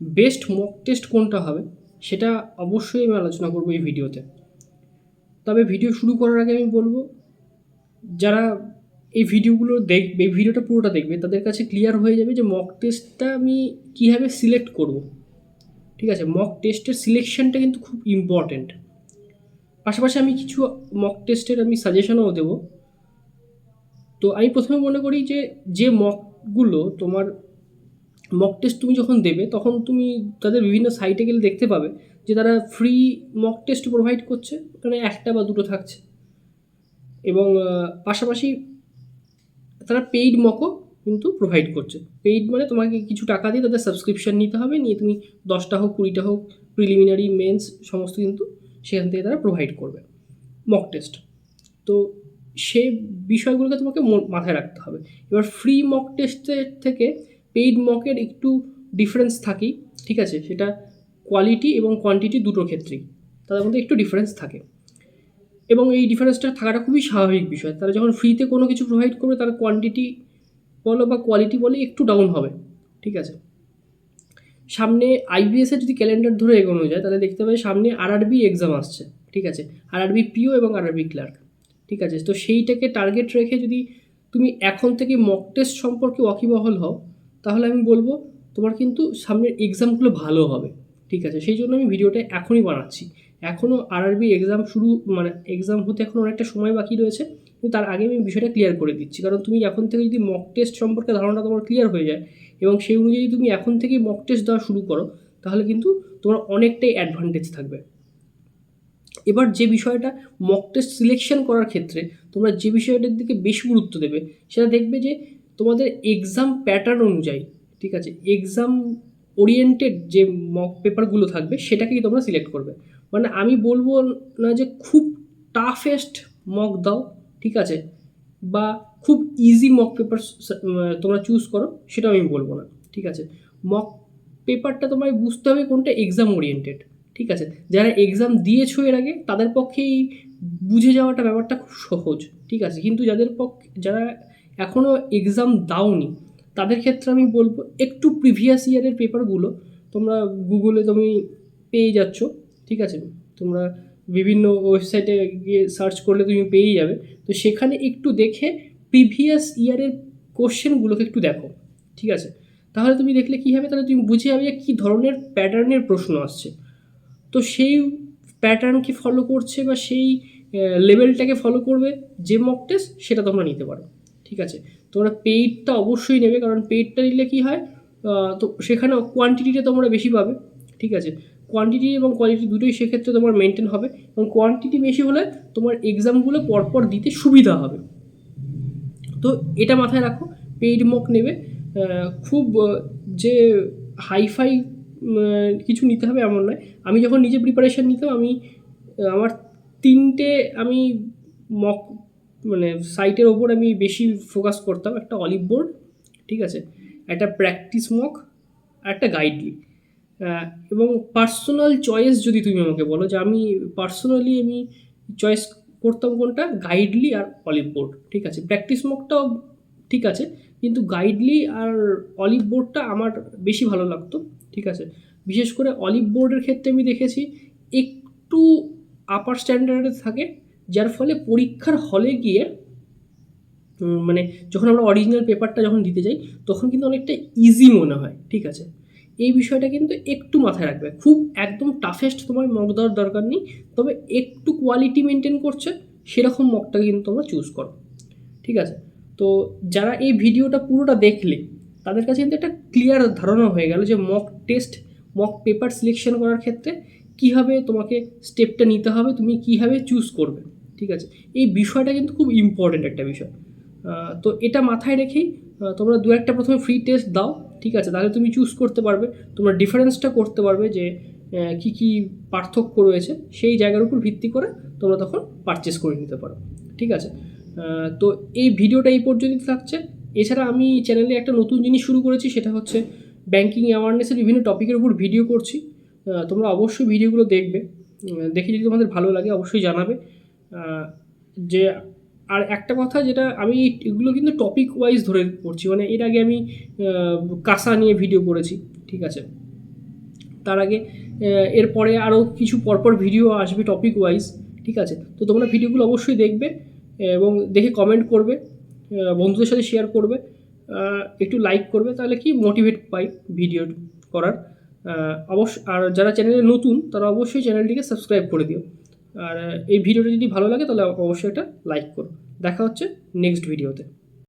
Best mock test কোনটা হবে, সেটা অবশ্যই আমি আলোচনা করব এই ভিডিওতে। তবে ভিডিও শুরু করার আগে আমি বলব, যারা এই ভিডিওগুলো দেখবে এই ভিডিওটা পুরোটা দেখবে, তাদের কাছে ক্লিয়ার হয়ে যাবে যে মক টেস্টটা আমি কীভাবে সিলেক্ট করব। ঠিক আছে? মক টেস্টের সিলেকশনটা কিন্তু খুব ইম্পর্ট্যান্ট পাশাপাশি আমি কিছু মক টেস্টের আমি সাজেশনও দেবো। তো আমি প্রথমে মনে করি যে যে মকগুলো তোমার মক টেস্ট তুমি যখন দেবে, তখন তুমি তাদের বিভিন্ন সাইটে গেলে দেখতে পাবে যে তারা ফ্রি মক টেস্ট প্রোভাইড করছে, ওখানে একটা বা দুটো থাকছে। এবং পাশাপাশি তারা পেইড মকও কিন্তু প্রোভাইড করছে। পেইড মানে তোমাকে কিছু টাকা দিয়ে তাদের সাবস্ক্রিপশন নিতে হবে, নিয়ে তুমি দশটা হোক, কুড়িটা হোক প্রিলিমিনারি মেন্স সমস্ত কিন্তু সেখান থেকে তারা প্রোভাইড করবে মক টেস্ট তো সে বিষয়গুলোকে তোমাকে মাথায় রাখতে হবে। এবার ফ্রি মক টেস্টের থেকে পেইড মকের একটু ডিফারেন্স থাকেই, ঠিক আছে? সেটা কোয়ালিটি এবং কোয়ান্টিটি দুটো ক্ষেত্রেই, তাদের মধ্যে একটু ডিফারেন্স থাকে। এবং এই ডিফারেন্সটা থাকাটা খুবই স্বাভাবিক বিষয়। তারা যখন ফ্রিতে কোনো কিছু প্রোভাইড করবে, তার কোয়ান্টিটি বলো বা কোয়ালিটি বলে একটু ডাউন হবে, ঠিক আছে? সামনে আইবিএস এর যদি ক্যালেন্ডার ধরে এগোনো যায়, তাহলে দেখতে পাবে সামনে আরআরবি এক্সাম আসছে, ঠিক আছে? আরআরবি পিও এবং আরআরবি ক্লার্ক ঠিক আছে? তো সেইটাকে টার্গেট রেখে যদি তুমি এখন থেকে মক টেস্ট সম্পর্কে ওয়াকিবহল হও তাহলে আমি বলব, তোমার কিন্তু সামনের এক্সামগুলো ভালো হবে, ঠিক আছে? সেই জন্য আমি ভিডিওটা এখনই বানাচ্ছি। এখনও আরআরবি এক্সাম শুরু মানে এক্সাম হতে এখন অনেকটা সময় বাকি রয়েছে, কিন্তু তার আগে আমি বিষয়টা ক্লিয়ার করে দিচ্ছি। কারণ তুমি এখন থেকে যদি মক টেস্ট সম্পর্কে ধারণা তোমার ক্লিয়ার হয়ে যায়, এবং সেই অনুযায়ী তুমি এখন থেকেই মক টেস্ট দেওয়া শুরু করো, তাহলে কিন্তু তোমার অনেকটাই অ্যাডভান্টেজ থাকবে। এবার যে বিষয়টা মক টেস্ট সিলেকশন করার ক্ষেত্রে, তোমরা যে বিষয়টার দিকে বেশি গুরুত্ব দেবে, সেটা দেখবে যে তোমাদের এক্সাম প্যাটার্ন অনুযায়ী, ঠিক আছে? এক্সাম ওরিয়েন্টেড যে মক পেপারগুলো থাকবে সেটাকেই তোমরা সিলেক্ট করবে? মানে আমি বলব না যে খুব টাফেস্ট মক দাও, ঠিক আছে? বা খুব ইজি মক পেপার তোমরা চুজ করো সেটা আমি বলব না, ঠিক আছে? মক পেপারটা তোমায় বুঝতে হবে কোনটা এক্সাম ওরিয়েন্টেড ঠিক আছে? যারা এক্সাম দিয়েছ এর আগে, তাদের পক্ষেই বুঝে যাওয়াটা ব্যাপারটা খুব সহজ, ঠিক আছে? কিন্তু যাদের পক্ষে, যারা এখনও এক্সাম দাওনি। তাদের ক্ষেত্রে আমি বলব, একটু প্রিভিয়াস ইয়ারের পেপারগুলো তোমরা গুগলে তুমি পেয়ে যাচ্ছ, ঠিক আছে? তোমরা বিভিন্ন ওয়েবসাইটে গিয়ে সার্চ করলে তুমি পেয়েই যাবে। তো সেখানে একটু দেখে প্রিভিয়াস ইয়ারের কোশ্চেনগুলোকে একটু দেখো, ঠিক আছে? তাহলে তুমি দেখলে কী হবে? তাহলে তুমি বুঝে যাবে যে কী ধরনের প্যাটার্নের প্রশ্ন আসছে। তো সেই প্যাটার্নকে ফলো করছে বা সেই লেভেলটাকে ফলো করবে যে মক টেস্ট সেটা তোমরা নিতে পারো। ঠিক আছে? তোমরা পেইডটা অবশ্যই নেবে, কারণ পেইডটা নিলে কী হয়? তো সেখানে কোয়ান্টিটিটা তোমরা বেশি পাবে, ঠিক আছে? কোয়ান্টিটি এবং কোয়ালিটি দুটোই সেক্ষেত্রে তোমার মেনটেন হবে এবং কোয়ান্টিটি বেশি হলে তোমার এক্সামগুলো পরপর দিতে সুবিধা হবে। তো এটা মাথায় রাখো পেইড মক নেবে। খুব যে হাইফাই কিছু নিতে হবে এমন নয়। আমি যখন নিজে প্রিপারেশান নিতাম, আমি, আমার তিনটে, আমি মক মানে সাইটের ওপর আমি বেশি ফোকাস করতাম একটা অলিভ বোর্ড ঠিক আছে? একটা প্র্যাকটিস মক আর একটা গাইডলি এবং পার্সোনাল চয়েস যদি তুমি আমাকে বলো যে আমি পার্সোনালি আমি চয়েস করতাম কোনটা? গাইডলি আর অলিভ বোর্ড ঠিক আছে? প্র্যাকটিস মকটাও ঠিক আছে, কিন্তু গাইডলি আর অলিভ বোর্ডটা আমার বেশি ভালো লাগতো, ঠিক আছে? বিশেষ করে অলিভ বোর্ডের ক্ষেত্রে আমি দেখেছি একটু আপার স্ট্যান্ডার্ডে থাকে যার ফলে পরীক্ষার হলে গিয়ে মানে যখন আমরা অরিজিনাল পেপারটা যখন দিতে যাই, তখন কিন্তু অনেকটা ইজি মনে হয়, ঠিক আছে? এই বিষয়টা কিন্তু একটু মাথায় রাখবে। খুব একদম টাফেস্ট তোমার মক দেওয়ার দরকার নেই, তবে একটু কোয়ালিটি মেনটেন করছে, সেরকম মকটা কিন্তু তোমরা চুজ করো, ঠিক আছে? তো যারা এই ভিডিওটা পুরোটা দেখলে, তাদের কাছে কিন্তু একটা ক্লিয়ার ধারণা হয়ে গেল যে mock test mock paper selection করার ক্ষেত্রে কীভাবে তোমাকে স্টেপটা নিতে হবে, তুমি কীভাবে চুজ করবে। ঠিক আছে? এই বিষয়টা কিন্তু খুব ইম্পর্টেন্ট একটা বিষয়। তো এটা মাথায় রেখেই তোমরা দু একটা প্রথমে ফ্রি টেস্ট দাও, ঠিক আছে? তাহলে তুমি চুজ করতে পারবে। তোমরা ডিফারেন্সটা করতে পারবে যে কি কি পার্থক্য রয়েছে, সেই জায়গার উপর ভিত্তি করে তোমরা তখন পারচেস করে নিতে পারো। ঠিক আছে? তো এই ভিডিওটা এই পর্যন্ত থাকছে। এছাড়া আমি চ্যানেলে একটা নতুন জিনিস শুরু করেছি, সেটা হচ্ছে ব্যাঙ্কিং অ্যাওয়ারনেসের বিভিন্ন টপিকের উপর ভিডিও করছি। তোমরা অবশ্যই ভিডিওগুলো দেখবে। দেখে যদি তোমাদের ভালো লাগে, অবশ্যই জানাবে। যে, আর একটা কথা যেটা আমি এগুলো কিন্তু টপিক ওয়াইজ ধরে পড়ছি মানে এর আগে আমি কাঁসা নিয়ে ভিডিও করেছি, ঠিক আছে? তার আগে এরপরে আরও কিছু পরপর ভিডিও আসবে টপিক ওয়াইজ ঠিক আছে? তো তোমরা ভিডিওগুলো অবশ্যই দেখবে, এবং দেখে কমেন্ট করবে বন্ধুদের সাথে শেয়ার করবে একটু লাইক করবে, তাহলে কি মোটিভেট পাই ভিডিও করার। অবশ্য, আর যারা চ্যানেলে নতুন, তারা অবশ্যই চ্যানেলটিকে সাবস্ক্রাইব করে দিও। আর এই ভিডিওটা যদি ভালো লাগে তাহলে অবশ্যই একটা লাইক করো। দেখা হচ্ছে নেক্সট ভিডিওতে